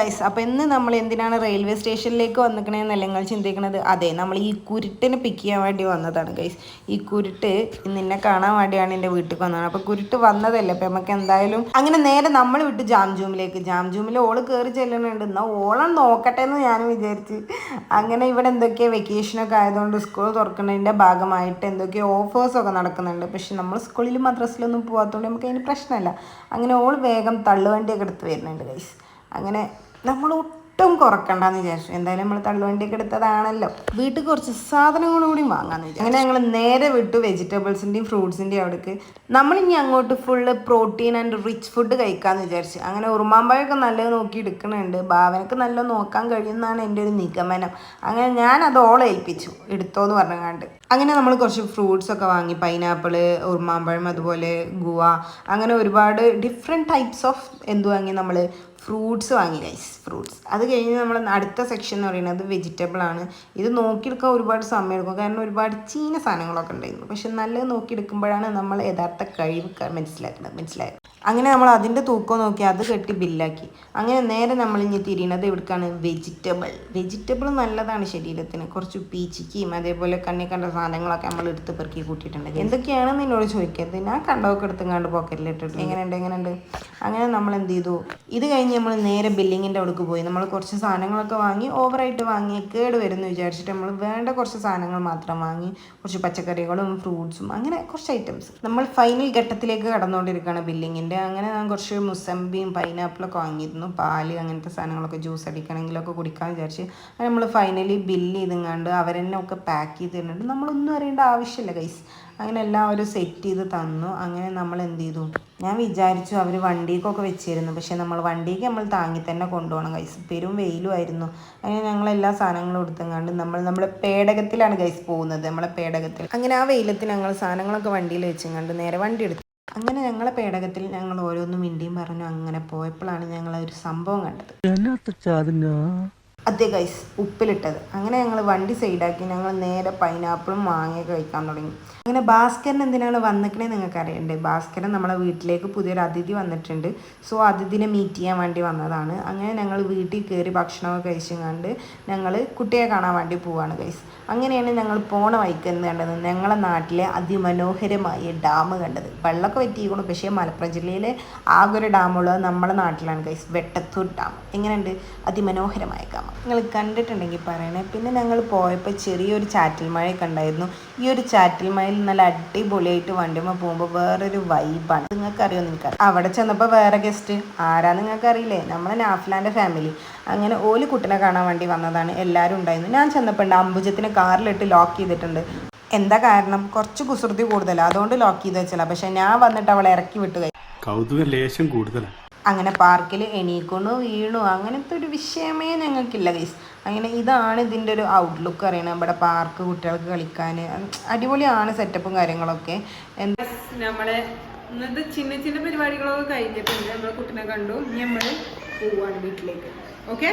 Guys അപ്പോൾ ഇന്ന് നമ്മൾ എന്തിനാണ് റെയിൽവേ സ്റ്റേഷനിലേക്ക് വന്നിക്കണേന്നല്ല നിങ്ങൾ ചിന്തിക്കുന്നത് അതെ നമ്മൾ ഈ കുരുട്ടിനെ പിക്ക് ചെയ്യാൻ വേണ്ടി വന്നതാണ് ഗൈസ് ഈ കുരുട്ട് നിന്നെ കാണാൻ വേണ്ടിയാണ് എന്റെ വീട്ടിൽ വന്നത്. അപ്പോൾ കുരുട്ട് വന്നതല്ലേ? അപ്പോൾ നമുക്ക് എന്തായാലും അങ്ങനെ നേരെ നമ്മൾ വിട്ട് ജാംജൂമിലേക്ക്. ജാംജൂമിൽ ഓൾ കയറി ചെല്ലണുണ്ട്. എന്നാൽ ഓളം നോക്കട്ടെ എന്ന് ഞാൻ വിചാരിച്ച്. അങ്ങനെ ഇവിടെ എന്തൊക്കെയോ വെക്കേഷനൊക്കെ ആയതുകൊണ്ട് സ്കൂൾ തുറക്കുന്നതിന്റെ ഭാഗമായിട്ട് എന്തൊക്കെയോ ഓഫേഴ്സൊക്കെ നടക്കുന്നുണ്ട്. പക്ഷെ നമ്മൾ സ്കൂളിൽ മദ്രസിലൊന്നും പോകാത്തതുകൊണ്ട് നമുക്ക് അതിന് പ്രശ്നമല്ല. അങ്ങനെ ഓൾ വേഗം തള്ളുവണ്ടിയൊക്കെ എടുത്ത് വരുന്നുണ്ട് ഗൈസ് അങ്ങനെ നമ്മൾ ഒട്ടും കുറക്കണ്ടെന്ന് വിചാരിച്ചു. എന്തായാലും നമ്മൾ തള്ളുവണ്ടിയൊക്കെ എടുത്തതാണല്ലോ. വീട്ടിൽ കുറച്ച് സാധനങ്ങളും കൂടി വാങ്ങാന്ന് വിചാരിച്ചു. അങ്ങനെ ഞങ്ങൾ നേരെ വിട്ടു വെജിറ്റബിൾസിന്റെയും ഫ്രൂട്ട്സിന്റെയും അവിടേക്ക്. നമ്മളിനി അങ്ങോട്ട് full protein and rich food കഴിക്കാമെന്ന് വിചാരിച്ചു. അങ്ങനെ ഉറുമാമ്പായൊക്കെ നല്ലത് നോക്കി എടുക്കണുണ്ട്. ഭാവനക്ക് നല്ല നോക്കാൻ കഴിയുമെന്നാണ് എന്റെ ഒരു നിഗമനം. അങ്ങനെ ഞാൻ അത് ഓളെ ഏൽപ്പിച്ചു. എടുത്തോന്ന് പറഞ്ഞാണ്ട് അങ്ങനെ നമ്മൾ കുറച്ച് ഫ്രൂട്ട്സ് ഒക്കെ വാങ്ങി. പൈനാപ്പിൾ ഉറുമാമ്പഴം അതുപോലെ ഗുവ. അങ്ങനെ ഒരുപാട് ഡിഫറെന്റ് ടൈപ്സ് ഓഫ് എന്ത് വാങ്ങി നമ്മൾ ഫ്രൂട്ട്സ് വാങ്ങി ഗൈസ് ഫ്രൂട്ട്സ്. അത് കഴിഞ്ഞ് നമ്മൾ അടുത്ത സെക്ഷൻ എന്ന് പറയുന്നത് വെജിറ്റബിൾ ആണ്. ഇത് നോക്കിയെടുക്കാൻ ഒരുപാട് സമയം എടുക്കും കാരണം ഒരുപാട് ചീന സാധനങ്ങളൊക്കെ ഉണ്ടായിരുന്നു. പക്ഷെ നല്ലത് നോക്കിയെടുക്കുമ്പോഴാണ് നമ്മൾ യഥാർത്ഥ കഴിവ് മനസ്സിലാക്കുന്നത്. മനസ്സിലായത് അങ്ങനെ നമ്മൾ അതിന്റെ തൂക്കം നോക്കി അത് കെട്ടി ബില്ലാക്കി. അങ്ങനെ നേരെ നമ്മൾ ഇനി തിരിയണത് എവിടേക്കാണ്? വെജിറ്റബിൾ വെജിറ്റബിൾ നല്ലതാണ് ശരീരത്തിന്. കുറച്ച് പീച്ചിക്കും അതേപോലെ കണ്ണി കണ്ട സാധനങ്ങളൊക്കെ നമ്മൾ എടുത്ത് പെറുക്കി കൂട്ടിയിട്ടുണ്ട്. എന്തൊക്കെയാണെന്ന് എന്നോട് ചോദിക്കരുത്. ഞാൻ കണ്ടതൊക്കെ എടുത്തുങ്ങാണ്ട് പോക്കറ്റിലിട്ടിട്ട് എങ്ങനെയുണ്ട്? എങ്ങനെയുണ്ട്? അങ്ങനെ നമ്മൾ എന്ത് ചെയ്തു? ഇത് കഴിഞ്ഞ് നമ്മൾ നേരെ ബില്ലിങ്ങിന്റെ അവിടേക്ക് പോയി. നമ്മൾ കുറച്ച് സാധനങ്ങളൊക്കെ വാങ്ങി ഓവറായിട്ട് വാങ്ങി കേട് വരുമെന്ന് വിചാരിച്ചിട്ട് നമ്മൾ വേണ്ട കുറച്ച് സാധനങ്ങൾ മാത്രം വാങ്ങി കുറച്ച് പച്ചക്കറികളും ഫ്രൂട്ട്സും അങ്ങനെ കുറച്ച് ഐറ്റംസ് നമ്മൾ ഫൈനൽ ഘട്ടത്തിലേക്ക് കടന്നുകൊണ്ടിരിക്കുകയാണ് ബില്ലിങ്ങിന്റെ അങ്ങനെ ഞാൻ കുറച്ച് മുസമ്പിയും പൈനാപ്പിളൊക്കെ വാങ്ങിയിരുന്നു. പാൽ അങ്ങനത്തെ സാധനങ്ങളൊക്കെ ജ്യൂസ് അടിക്കണമെങ്കിലൊക്കെ കുടിക്കാൻ വിചാരിച്ച്. അങ്ങനെ നമ്മൾ ഫൈനലി ബില്ല് ചെയ്തെങ്ങാണ്ട് അവരെന്നെ ഒക്കെ പാക്ക് ചെയ്ത് തരുന്നുണ്ട് നമ്മളൊന്നും അറിയേണ്ട ആവശ്യമില്ല ഗൈസ് അങ്ങനെ എല്ലാവരും സെറ്റ് ചെയ്ത് തന്നു. അങ്ങനെ നമ്മൾ എന്ത് ചെയ്തു? ഞാൻ വിചാരിച്ചു അവർ വണ്ടിക്കൊക്കെ വെച്ചിരുന്നു. പക്ഷേ നമ്മൾ വണ്ടിക്ക് നമ്മൾ താങ്ങി തന്നെ കൊണ്ടുപോകണം ഗൈസ് പെരും വെയിലുമായിരുന്നു അങ്ങനെ ഞങ്ങൾ എല്ലാ സാധനങ്ങളും എടുത്തങ്ങാണ്ട് നമ്മൾ നമ്മുടെ പേടകത്തിലാണ് ഗൈസ് പോകുന്നത്. നമ്മളെ പേടകത്തിൽ. അങ്ങനെ ആ വെയിലത്തിൽ ഞങ്ങൾ സാധനങ്ങളൊക്കെ വണ്ടിയിൽ വെച്ചങ്ങാണ്ട് നേരെ വണ്ടി എടുത്തു. അങ്ങനെ ഞങ്ങളെ പേടകത്തിൽ ഞങ്ങൾ ഓരോന്നും മിണ്ടിയും പറഞ്ഞു അങ്ങനെ പോയപ്പോഴാണ് ഞങ്ങൾ ഒരു സംഭവം കണ്ടത്. അതെ ഗൈസ് ഉപ്പിലിട്ടത്. അങ്ങനെ ഞങ്ങൾ വണ്ടി സൈഡാക്കി ഞങ്ങൾ നേരെ പൈനാപ്പിളും മാങ്ങയൊക്കെ കഴിക്കാൻ തുടങ്ങി. അങ്ങനെ ഭാസ്കരൻ എന്തിനാണ് വന്നിക്കണേ നിങ്ങൾക്ക് അറിയണ്ടേ ഭാസ്കരൻ നമ്മളെ വീട്ടിലേക്ക് പുതിയൊരു അതിഥി വന്നിട്ടുണ്ട്. സോ അതിഥിനെ മീറ്റ് ചെയ്യാൻ വേണ്ടി വന്നതാണ്. അങ്ങനെ ഞങ്ങൾ വീട്ടിൽ കയറി ഭക്ഷണമൊക്കെ കഴിച്ചുകൊണ്ട് ഞങ്ങൾ കുട്ടിയെ കാണാൻ വേണ്ടി പോവാണ് ഗൈസ് അങ്ങനെയാണ് ഞങ്ങൾ പോണ വൈക്ക് എന്ന് കണ്ടത്? ഞങ്ങളെ നാട്ടിലെ അതിമനോഹരമായ ഡാം കണ്ടത്. വെള്ളമൊക്കെ വറ്റിയിരിക്കുന്നു. പക്ഷേ മലപ്പുറം ജില്ലയിലെ ആകെ ഒരു ഡാമുള്ളത് നമ്മുടെ നാട്ടിലാണ് ഗൈസ് വെട്ടത്തൂർ ഡാം. എങ്ങനെയുണ്ട്? അതിമനോഹരമായ ഡാം. നിങ്ങൾ കണ്ടിട്ടുണ്ടെങ്കിൽ പറയണേ. പിന്നെ ഞങ്ങൾ പോയപ്പോൾ ചെറിയൊരു ചാറ്റൽ മഴയൊക്കെ ഉണ്ടായിരുന്നു. ഈ ഒരു ചാറ്റൽ മഴയിൽ നല്ല അടിപൊളിയായിട്ട് വണ്ടിമ്മ പോകുമ്പോൾ വേറൊരു വൈബാണ് നിങ്ങൾക്കറിയോ നിങ്ങൾക്ക് അവിടെ ചെന്നപ്പോൾ വേറെ ഗസ്റ്റ് ആരാ നിങ്ങൾക്കറിയില്ലേ? നമ്മളെ നാഫ്ലാന്റെ ഫാമിലി അങ്ങനെ ഓൽ കുട്ടനെ കാണാൻ വേണ്ടി വന്നതാണ്. എല്ലാവരും ഉണ്ടായിരുന്നു. ഞാൻ ചെന്നപ്പോൾ ഉണ്ട് അംബുജത്തിനെ കാറിലിട്ട് ലോക്ക് ചെയ്തിട്ടുണ്ട്. എന്താ കാരണം? കുറച്ച് കുസൃതി കൂടുതലാണ് അതുകൊണ്ട് ലോക്ക് ചെയ്ത് വെച്ചില്ല പക്ഷെ ഞാൻ വന്നിട്ട് അവളെ ഇറക്കി വിട്ടു. കൗതുക ലേശം കൂടുതലാണ് അങ്ങനെ പാർക്കിൽ എണീക്കണു വീണു അങ്ങനത്തെ ഒരു വിഷയമേ ഞങ്ങൾക്കില്ല ഗൈസ് അങ്ങനെ ഇതാണ് ഇതിന്റെ ഒരു ഔട്ട്ലുക്ക് അറിയണം. ഇവിടെ പാർക്ക് കുട്ടികൾക്ക് കളിക്കാൻ അടിപൊളിയാണ് സെറ്റപ്പും കാര്യങ്ങളൊക്കെ. നമ്മളെ ഇന്നത്തെ ചിന്ന ചിന്ന പരിപാടികളൊക്കെ കഴിഞ്ഞിട്ടുണ്ട്. നമ്മളെ കുട്ടിനെ കണ്ടു. ഇനി നമ്മൾ പോവാണ് വീട്ടിലേക്ക്. ഓക്കെ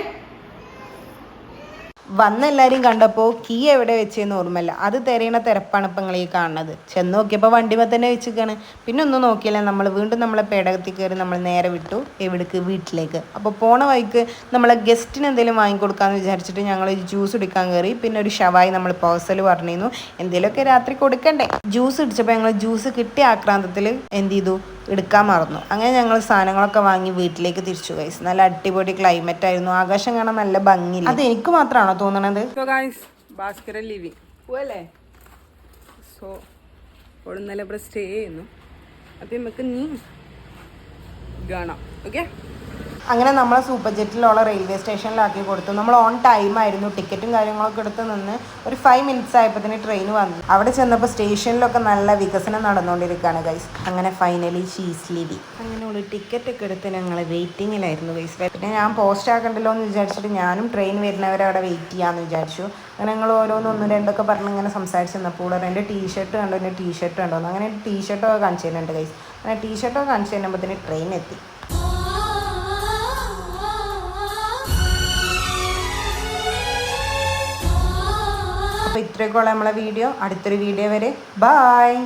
വന്ന എല്ലാവരെയും കണ്ടപ്പോൾ കീ എവിടെ വെച്ചെന്ന് ഓർമ്മയില്ല. അത് തിരയണ തിരപ്പാണ് ഇപ്പം നിങ്ങൾ ഈ കാണുന്നത്. ചെന്ന് നോക്കിയപ്പോൾ വണ്ടിമ തന്നെ വെച്ചിരിക്കുകയാണ് പിന്നെ ഒന്നും നോക്കിയില്ല. നമ്മൾ വീണ്ടും നമ്മളെ പേടകത്തിൽ കയറി നമ്മൾ നേരെ വിട്ടു എവിടേക്ക്? വീട്ടിലേക്ക്. അപ്പോൾ പോണ വഴിക്ക് നമ്മളെ ഗസ്റ്റിന് എന്തെങ്കിലും വാങ്ങിക്കൊടുക്കാമെന്ന് വിചാരിച്ചിട്ട് ഞങ്ങൾ ജ്യൂസ് എടുക്കാൻ കയറി പിന്നെ ഒരു ഷവായി നമ്മൾ പേഴ്സൽ പറഞ്ഞിരുന്നു. എന്തെങ്കിലുമൊക്കെ രാത്രി കൊടുക്കണ്ടേ? ജ്യൂസ് ഇടിച്ചപ്പോൾ ഞങ്ങൾ ജ്യൂസ് കിട്ടിയ ആക്രാന്തത്തിൽ എന്ത് ചെയ്തു? എടുക്കാൻ മറന്നു. അങ്ങനെ ഞങ്ങൾ സാധനങ്ങളൊക്കെ വാങ്ങി വീട്ടിലേക്ക് തിരിച്ചു ഗൈസ് നല്ല അടിപൊളി ക്ലൈമറ്റ് ആയിരുന്നു. ആകാശം കാണാൻ നല്ല ഭംഗി അത് എനിക്ക് മാത്രമാണോ തോന്നണത്? ഭാസ്കരൻ ലിവി പോവല്ലേ? സോ ഓൾ ഇന്നലെ ഇവിടെ സ്റ്റേ ചെയ്യുന്നു. അപ്പം നമുക്ക് നീ കാണാം ഓക്കെ അങ്ങനെ നമ്മളെ സൂപ്പർ ജെറ്റിലുള്ള റെയിൽവേ സ്റ്റേഷനിലാക്കി കൊടുത്തു. നമ്മൾ ഓൺ ടൈം ആയിരുന്നു. ടിക്കറ്റും കാര്യങ്ങളൊക്കെ എടുത്ത് നിന്ന് ഒരു ഫൈവ് മിനിറ്റ്സ് ആയപ്പോൾ തന്നെ ട്രെയിൻ വന്നു. അവിടെ ചെന്നപ്പോൾ സ്റ്റേഷനിലൊക്കെ നല്ല വികസനം നടന്നുകൊണ്ടിരിക്കുകയാണ് ഗൈസ് അങ്ങനെ ഫൈനലി ഷീസ് ലിവി അങ്ങനെ ഒരു ടിക്കറ്റ് ഒക്കെ എടുത്ത് ഞങ്ങൾ വെയിറ്റിങ്ങിലായിരുന്നു ഗൈസ് പിന്നെ ഞാൻ പോസ്റ്റ് ആക്കണ്ടല്ലോ എന്ന് വിചാരിച്ചിട്ട് ഞാനും ട്രെയിൻ വരുന്നവരെ അവിടെ വെയിറ്റ് ചെയ്യാമെന്ന് വിചാരിച്ചു. അങ്ങനെ ഞങ്ങൾ ഓരോന്ന് ഒന്നും രണ്ടൊക്കെ പറഞ്ഞ് ഇങ്ങനെ സംസാരിച്ച് നിന്നപ്പോൾ കൂടെ എന്റെ ടീഷർട്ട് കണ്ടോ എന്റെ ടീഷർട്ട് കണ്ടോ. അങ്ങനെ ടീഷർട്ടൊക്കെ കാണിച്ചു തരുന്നുണ്ട് ഗൈസ് അങ്ങനെ ടീഷർട്ടൊക്കെ കാണിച്ചു തന്നെ ട്രെയിൻ എത്തി. അപ്പോൾ ഇത്രയൊക്കെയുള്ള നമ്മളെ വീഡിയോ. അടുത്തൊരു വീഡിയോ വരെ. ബായ്